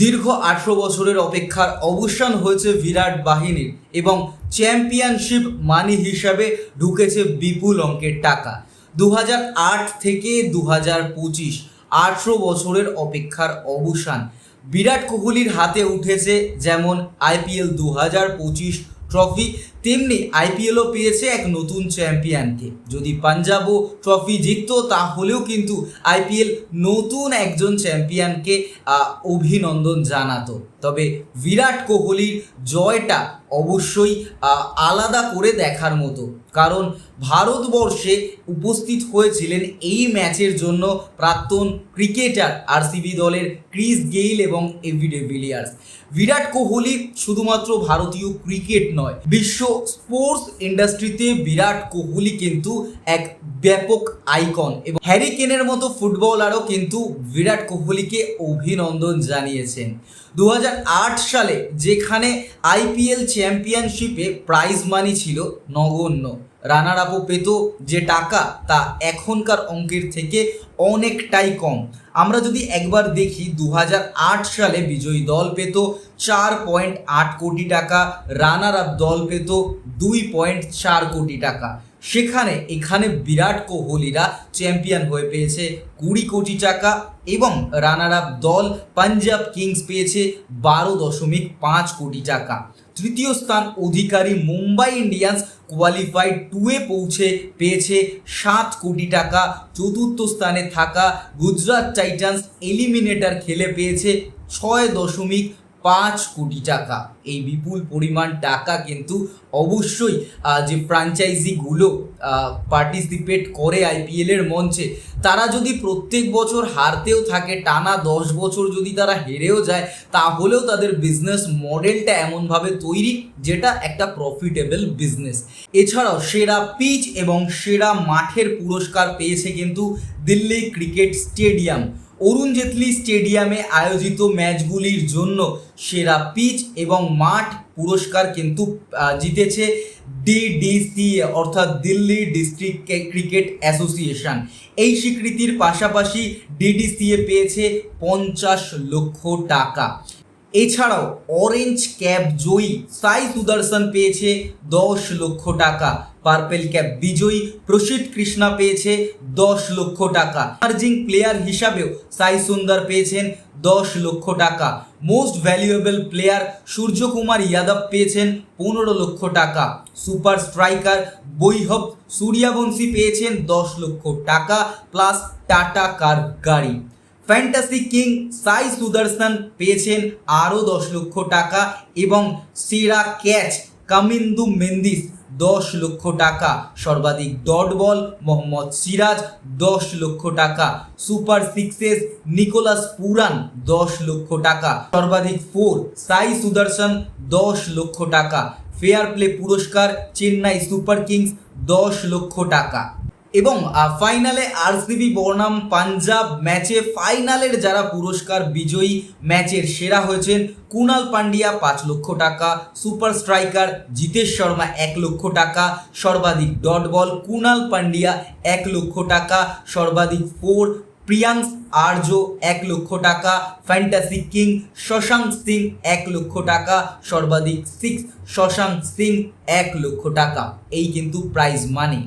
দীর্ঘ আঠেরো বছরের অপেক্ষার অবসান হয়েছে বিরাট বাহিনীর এবং চ্যাম্পিয়নশিপ মানি হিসাবে ঢুকেছে বিপুল অঙ্কের টাকা। দু হাজার আট থেকে দু হাজার পঁচিশ, আঠেরো বছরের অপেক্ষার অবসান। বিরাট কোহলির হাতে উঠেছে যেমন আইপিএল দু হাজার পঁচিশ ট্রফি তেমনি আইপিএলও পেয়েছে এক নতুন চ্যাম্পিয়নকে। যদি পাঞ্জাবও ট্রফি জিততো, তাহলেও কিন্তু আইপিএল নতুন একজন চ্যাম্পিয়নকে অভিনন্দন জানাতো। তবে বিরাট কোহলির জয়টা অবশ্যই আলাদা করে দেখার মতো। কারণ ভারতবর্ষে উপস্থিত হয়েছিলেন এই ম্যাচের জন্য প্রাক্তন ক্রিকেটার আরসিবি দলের ক্রিস গেইল এবং এভিডে ভিলিয়ার্স। বিরাট কোহলি শুধুমাত্র ভারতীয় ক্রিকেট নয়, বিশ্ব স্পোর্টস ইন্ডাস্ট্রিতে বিরাট কোহলি কিন্তু এক ব্যাপক আইকন এবং হ্যারি কেনের মতো ফুটবলারও কিন্তু বিরাট কোহলিকে অভিনন্দন জানিয়েছেন। দু হাজার আট সালে যেখানে আইপিএল চ্যাম্পিয়নশিপে প্রাইজ মানি ছিল নগণ্য। রানার আপও পেত যে টাকা তা এখনকার অঙ্কের থেকে অনেকটাই কম। আমরা যদি একবার দেখি দু হাজার আট সালে বিজয়ী দল পেত চার পয়েন্ট আট কোটি টাকা, রানার আপ দল পেত দুই পয়েন্ট চার কোটি টাকা। সেখানে এখানে বিরাট কোহলিরা চ্যাম্পিয়ন হয়ে পেয়েছে। কুড়ি কোটি টাকা এবং রানার আপ দল পাঞ্জাব কিংস পেয়েছে বারো দশমিক পাঁচ কোটি টাকা। তৃতীয় স্থান অধিকারী মুম্বাই ইন্ডিয়ান্স কোয়ালিফাইড টুয়ে পৌঁছে পেয়েছে সাত কোটি টাকা। চতুর্থ স্থানে থাকা গুজরাট টাইটান্স এলিমিনেটর খেলে পেয়েছে ছয় দশমিক পাঁচ কোটি টাকা। এই বিপুল পরিমাণ টাকা কিন্তু অবশ্যই যে ফ্র্যাঞ্চাইজিগুলো পার্টিসিপেট করে আইপিএলের মঞ্চে, তারা যদি প্রত্যেক বছর হারতেও থাকে, টানা দশ বছর যদি তারা হেরেও যায়, তাহলেও তাদের বিজনেস মডেলটা এমনভাবে তৈরি, যেটা একটা প্রফিটেবল বিজনেস এছাড়াও সেরা পিচ এবং সেরা মাঠের পুরস্কার পেয়েছে কিন্তু দিল্লি ক্রিকেট স্টেডিয়াম। অরুণ জেটলি স্টেডিয়ামে আয়োজিত ম্যাচগুলির জন্য সেরা পিচ এবং মাঠ পুরস্কার কিন্তু জিতেছে ডিডিসি, অর্থাৎ দিল্লি ডিস্ট্রিক্ট ক্রিকেট অ্যাসোসিয়েশন। এই স্বীকৃতির পাশাপাশি ডিডিসিএ পেয়েছে পঞ্চাশ লক্ষ টাকা। এছাড়াও অরেঞ্জ ক্যাপ জয়ী সাই সুদর্শন পেয়েছে দশ লক্ষ টাকা। পার্পেল ক্যাপ বিজয়ী প্রসিদ্ধ কৃষ্ণা পেয়েছে দশ লক্ষ টাকা। আর্জিং প্লেয়ার হিসাবেও সাই সুন্দর পেয়েছেন দশ লক্ষ টাকা। Most valuable player Suryakumar Yadav পেয়েছেন পনেরো লক্ষ টাকা। সুপার স্ট্রাইকার বৈভব সূর্যবংশী পেয়েছেন দশ লক্ষ টাকা। প্লাস টাটা কার গাড়ি। ফ্যান্টাসি কিং সাই সুদর্শন পেয়েছেন আরও দশ লক্ষ টাকা এবং সেরা ক্যাচ কামিন্দু মেন্দিস দশ লক্ষ টাকা। সর্বাধিক ডট বল মোহাম্মদ সিরাজ দশ লক্ষ টাকা। সুপার সিক্সেস নিকোলাস পুরান দশ লক্ষ টাকা। সর্বাধিক ফোর সাই সুদর্শন দশ লক্ষ টাকা। ফেয়ার প্লে পুরস্কার চেন্নাই সুপার কিংস দশ লক্ষ টাকা। এবং ফাইনালে আরসিবি বনাম পাঞ্জাব ম্যাচে ফাইনালের যারা পুরস্কার বিজয়ী ম্যাচের সেরা হয়েছেন, কুনাল পান্ডিয়া পাঁচ লক্ষ টাকা, সুপার স্ট্রাইকার জিতেশ শর্মা এক লক্ষ টাকা, সর্বাধিক ডট বল কুনাল পান্ডিয়া এক লক্ষ টাকা, সর্বাধিক ফোর প্রিয়াংস আর্য এক লক্ষ টাকা, ফ্যান্টাসি কিং শশাঙ্ক সিং এক লক্ষ টাকা, সর্বাধিক সিক্স শশাঙ্ক সিং এক লক্ষ টাকা। এই কিন্তু প্রাইজ মানি।